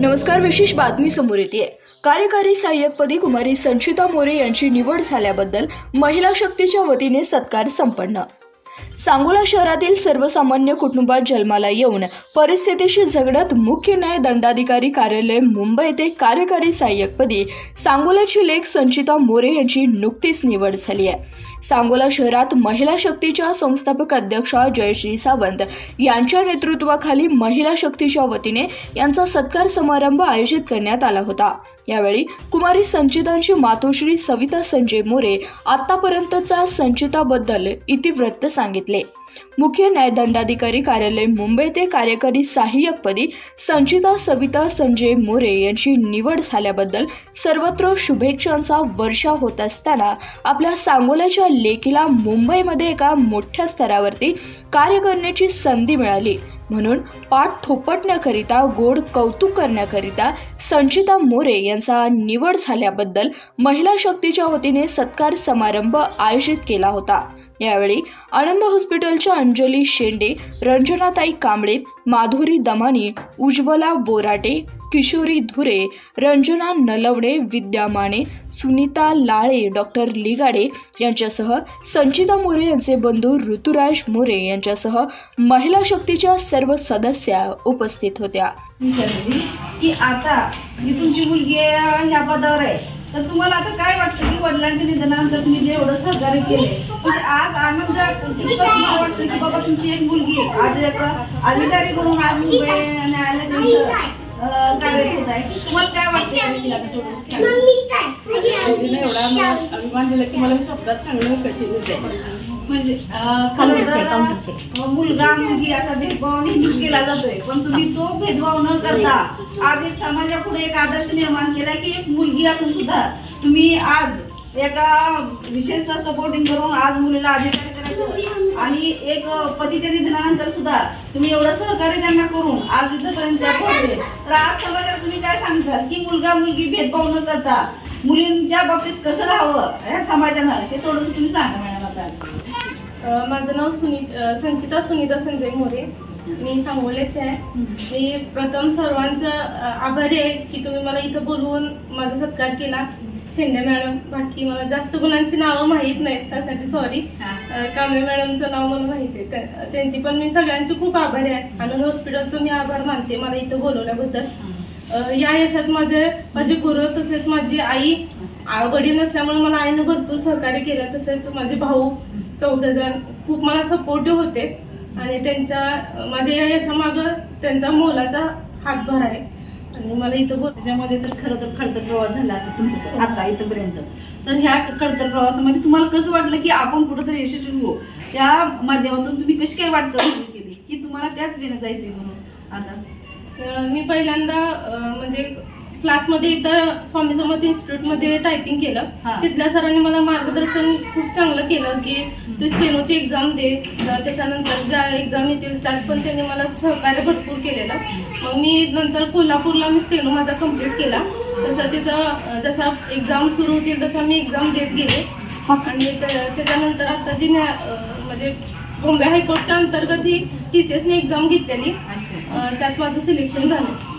नमस्कार विशेष बातमी समोर येते. कार्यकारी सहाय्यकपदी कुमारी संचिता मोरे यांची निवड झाल्याबद्दल महिला शक्तीच्या वतीने सत्कार संपन्न. सांगोला शहरातील सर्वसामान्य कुटुंबात जन्माला येऊन परिस्थितीशी झगडत मुख्य न्याय दंडाधिकारी कार्यालय मुंबई येथे कार्यकारी सहाय्यकपदी सांगोल्याची लेख संचिता मोरे यांची नुकतीच निवड झाली आहे. सांगोला शहरात महिला शक्तीच्या संस्थापक अध्यक्षा जयश्री सावंत यांच्या नेतृत्वाखाली महिला शक्तीच्या वतीने यांचा सत्कार समारंभ आयोजित करण्यात आला होता. यावेळी कुमारी संचितांची मातोश्री सविता संजय मोरे आतापर्यंतचा संचिताबद्दल इतिवृत्त सांगितले. मुख्य न्यायदंडाधिकारी कार्यालय मुंबई ते कार्यकारी सहाय्यकपदी संचिता सविता संजय मोरे यांची निवड झाल्याबद्दल सर्वत्र शुभेच्छांचा वर्षा होत असताना आपल्या सांगोल्याच्या लेकीला मुंबईमध्ये एका मोठ्या स्तरावरती कार्य करण्याची संधी मिळाली. म्हणून पाठ थोपटण्याकरिता गोड कौतुक करण्याकरिता संचिता मोरे यांचा निवड झाल्याबद्दल महिला शक्तीच्या वतीने सत्कार समारंभ आयोजित केला होता. यावेळी आनंद हॉस्पिटलच्या अंजली शेंडे रंजनाताई कांबळे माधुरी दमानी उज्ज्वला बोराटे किशोरी धुरे रंजना नलवडे विद्या माने सुनीता लाळे डॉक्टर लिगाडे यांच्यासह संचिता मोरे यांचे बंधू ऋतुराज मोरे यांच्यासह महिला शक्तीच्या सर्व सदस्या उपस्थित होत्या. की आता ही तुमची मुलगी ह्या पदावर आहे? तर तुम्हाला असं काय वाटतं की वडिलांच्या निधनानंतर तुम्ही जे एवढं सहकार्य केले म्हणजे आज आनंद तुम्हाला वाटतं की बाबा तुमची एक मुलगी आज एक अधिकारी करून आज मुंबई अं, कार्य होत आहे तुम्हाला काय वाटतं या विषयी आता थोडं? सांगा. मुलीला एवढा मला अभिमान दिला की मला मी स्वप्नात सांगणं कठीण आहे म्हणजे अं, खरं तर, अं, मुलगा मुलगी असा भेदभाव नेहमीच केला जातोय. पण तुम्ही तो भेदभाव न करता आज एक समाजापुढे एक आदर्श निर्माण केला की एक मुलगी असून सुद्धा तुम्ही आज एका विशेष सपोर्टिंग करून आज मुलीला अधिकारी करायचं. आणि एक पतीच्या निधनानंतर सुद्धा तुम्ही एवढं सहकार्य त्यांना करून आज इथपर्यंत पोहोचले. तर आज समाजाला तुम्ही काय सांगता? की मुलगा मुलगी भेदभाव न करता मुलींच्या बाबतीत कसं राहावं या समाजानं? हे थोडंसं तुम्ही सांगा मॅडम आता. माझं नाव सुनीत संचिता सुनीता संजय मोरे. मी सांगवलेच आहे. मी प्रथम सर्वांचं आभारी आहे की तुम्ही मला इथं बोलवून माझा सत्कार केला. शेंडे मॅडम बाकी मला जास्त गुणांची नावं माहीत नाहीत त्यासाठी सॉरी कांबळे मॅडमचं नाव मला माहिती आहे. त्या- त्यांची पण मी सगळ्यांची खूप आभारी आहे. आनंद हॉस्पिटलचं मी आभार मानते मला इथं बोलवल्याबद्दल. या यशात माझे माझे गुरु तसेच माझी आई वडील नसल्यामुळे मला आईनं भरपूर सहकार्य केलं. तसेच माझे भाऊ चौघजण खूप मला सपोर्टिव्ह होते. आणि त्यांच्या माझ्या या यशामागं त्यांचा मोलाचा हातभार आहे. आणि मला इथं बोलच्यामध्ये त्याच्यामध्ये तर खरं तर खडतर प्रवास झाला आता आता इथपर्यंत. तर ह्या खडतर प्रवासामध्ये तुम्हाला कसं वाटलं की आपण कुठंतरी यशस्वी होऊ? त्या माध्यमातून तुम्ही कशी काय वाटचाल सुरू केली? की तुम्हाला त्याच वेळेला जायचंय म्हणून? आता. मी पहिल्यांदा म्हणजे क्लासमध्ये इथं स्वामी समर्थ इन्स्टिट्यूटमध्ये टायपिंग केलं. हा. तिथल्या सरांनी मला मार्गदर्शन खूप चांगलं केलं की तू स्टेनोची एक्झाम दे. त्याच्यानंतर ज्या एक्झाम येतील त्यात पण त्यांनी मला सहकार्य भरपूर केलेलं. मग मी नंतर कोल्हापूरला मी स्टेनो माझा कंप्लीट केला. तसं तिथं अ, जशा एक्झाम सुरू होतील तशा मी एक्झाम देत गेले. आणि त्या- त्याच्यानंतर आता जी न्या अ, म्हणजे बॉम्बे हायकोर्टच्या अंतर्गत ही टी सी एसने एक्झाम घेतलेली. अच्छा. अ, त्यात माझं सिलेक्शन झालं.